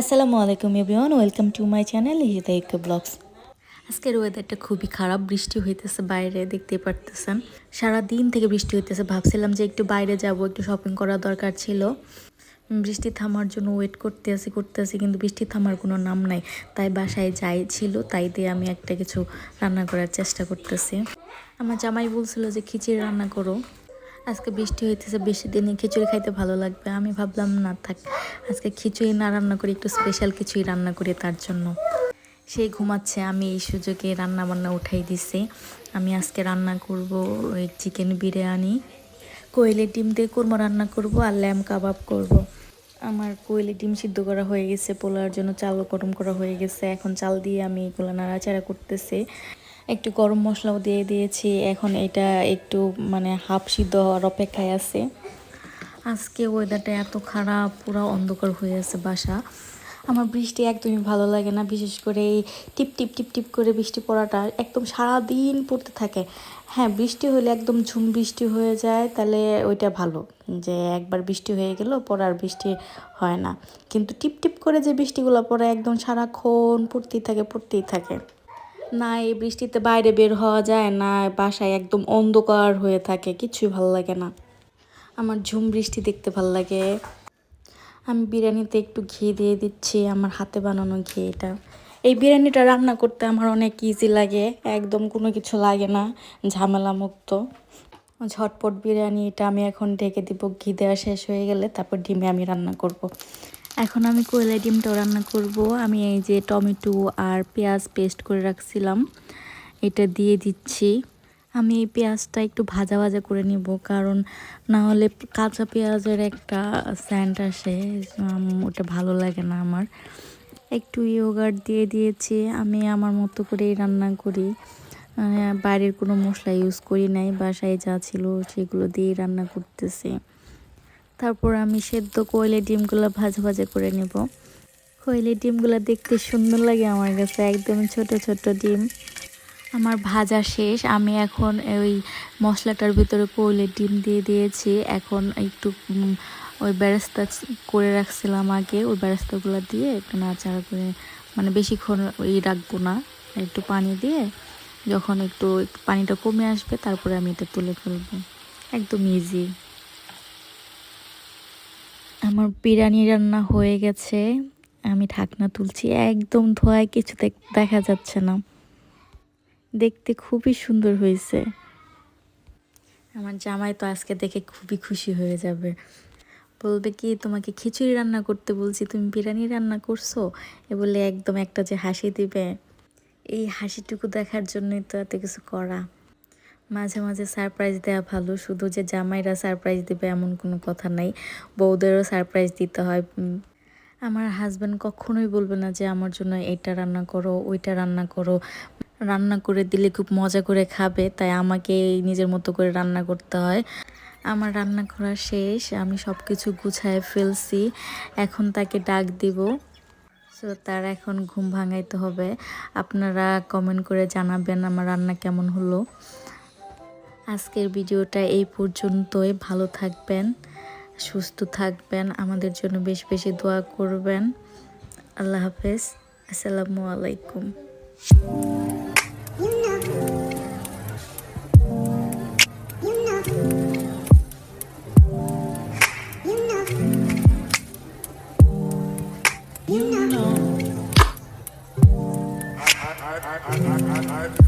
আসসালামু আলাইকুম everyone, welcome to my channel হিদাইক blogs. আজকের ওয়েদারটা খুবই খারাপ, বৃষ্টি হইতেছে বাইরে দেখতে পারতেছেন। সারা দিন থেকে বৃষ্টি হইতেছে, ভাবছিলাম যে একটু বাইরে যাব, একটু শপিং করা দরকার ছিল। বৃষ্টি থামার জন্য ওয়েট করতে আসি করতে আসি কিন্তু বৃষ্টি থামার কোনো নাম নাই। তাই বাসায় যাই ছিল, তাই দিয়ে আমি একটা কিছু রান্না করার চেষ্টা করতেছি। আমার জামাই বলছিল যে, খিচুড়ি রান্না করো। আজকে বৃষ্টি হইতেছে, বেশি দিনে খিচুড়ি খাইতে ভালো লাগবে। আমি ভাবলাম, না থাক, আজকে খিচুড়ি না রান্না করি, একটু স্পেশাল কিছুই রান্না করি তার জন্য। সে ঘুমাচ্ছে, আমি এই সুযোগে রান্না বান্না উঠাই দিছি। আমি আজকে রান্না করব ওই চিকেন বিরিয়ানি। কোয়েলের ডিম দিয়ে কোরমা রান্না করব আর ল্যাম কাবাব করব। আমার কোয়েলের ডিম সিদ্ধ করা হয়ে গেছে পোলার জন্য চালও গরম করা হয়ে গেছে। এখন চাল দিয়ে আমি এগুলো নাড়াচাড়া করতেছি। একটু গরম মশলাও দিয়ে দিয়েছি। এখন এটা একটু মানে হাফ সিদ্ধ হওয়ার অপেক্ষায় আছে। আজকে ওয়েদারটা এত খারাপ, পুরো অন্ধকার হয়ে আছে বাসা। আমার বৃষ্টি একদমই ভালো লাগে না, বিশেষ করে এই টিপ টিপ টিপ টিপ করে বৃষ্টি পড়াটা একদম সারা দিন পড়তে থাকে। হ্যাঁ বৃষ্টি হলে একদম ঝুম বৃষ্টি হয়ে যায়, তাহলে ওইটা ভালো যে একবার বৃষ্টি হয়ে গেল, পর আর বৃষ্টি হয় না। কিন্তু টিপ টিপ করে যে বৃষ্টিগুলো পড়ে একদম সারাক্ষণ পড়তেই থাকে পড়তেই থাকে। না এই বৃষ্টিতে বাইরে বের হওয়া যায় না, বাসায় একদম অন্ধকার হয়ে থাকে, কিছুই ভালো লাগে না। আমার ঝুম বৃষ্টি দেখতে ভালো লাগে। আমি বিরিয়ানিতে একটু ঘি দিয়ে দিচ্ছি, আমার হাতে বানানো ঘি এটা। এই বিরিয়ানিটা রান্না করতে আমার অনেক ইজি লাগে, একদম কোনো কিছু লাগে না ঝামেলা মুক্ত ঝটপট বিরিয়ানি এটা আমি এখন ঢেকে দিব, ঘি দেওয়া শেষ হয়ে গেলে তারপর ডিমে আমি রান্না করব। এখন আমি কোয়েলা ডিমটাও রান্না করব। আমি এই যে টমেটো আর পেঁয়াজ পেস্ট করে রাখছিলাম। এটা দিয়ে দিচ্ছি। আমি এই পেঁয়াজটা একটু ভাজা ভাজা করে নিব, কারণ না হলে কাঁচা পেঁয়াজের একটা স্যান্ড আসে ওটা ভালো লাগে না আমার। একটু ইয়োগার্ট দিয়ে দিয়েছি। আমি আমার মতো করেই রান্না করি। বাইরের কোনো মশলা ইউজ করি নাই, বাসায় যা ছিল সেগুলো দিয়েই রান্না করতেছি। তারপর আমি সেদ্ধ কোয়েলের ডিমগুলো ভাজা ভাজা করে নেব। কোয়েলের ডিমগুলো দেখতে সুন্দর লাগে আমার কাছে, একদম ছোট ছোট ডিম। আমার ভাজা শেষ, আমি এখন ওই মশলাটার ভিতরে কোয়েলের ডিম দিয়ে দিয়েছি। এখন একটু ওই বেরেস্তা করে রাখছিলাম আগে, ওই বেরেস্তাগুলো দিয়ে একটু নাড়াচাড়া করে মানে বেশিক্ষণ ওই রাখব না। একটু পানি দিয়ে, যখন একটু, পানিটা কমে আসবে, তারপরে আমি এটা তুলে ফেলব। একদম ইজি আমার বিরিয়ানি রান্না হয়ে গেছে। আমি ঢাকনা তুলছি, একদম ধোয়ায় কিছু দেখা যাচ্ছে না। দেখতে খুবই সুন্দর হয়েছে। আমার জামাই তো আজকে দেখে খুবই খুশি হয়ে যাবে। বলবে কি, তোমাকে খিচুড়ি রান্না করতে বলছি, তুমি বিরিয়ানি রান্না করছ? এ বলে একদম একটা যে হাসি দিবে। এই হাসিটুকু দেখার জন্যই তো এত কিছু করা। মাঝে মাঝে সারপ্রাইজ দেওয়া ভালো। শুধু যে জামাইরা সারপ্রাইজ দেবে এমন কোনো কথা নাই। বউদেরও সারপ্রাইজ দিতে হয়। আমার হাজব্যান্ড কখনোই বলবে না যে আমার জন্য এটা রান্না করো, ওইটা রান্না করো। রান্না করে দিলে খুব মজা করে খাবে, তাই আমাকে নিজের মতো করে রান্না করতে হয়। আমার রান্না করা শেষ, আমি সব কিছু গুছায় ফেলছি। এখন তাকে ডাক দিব। সো তার এখন ঘুম ভাঙাইতে হবে। আপনারা কমেন্ট করে জানাবেন আমার রান্না কেমন হলো। আজকের ভিডিওটা এই পর্যন্তই। ভালো থাকবেন, সুস্থ থাকবেন, আমাদের জন্য বেশ বেশি দোয়া করবেন। আল্লাহ হাফেজ, আসসালামু আলাইকুম।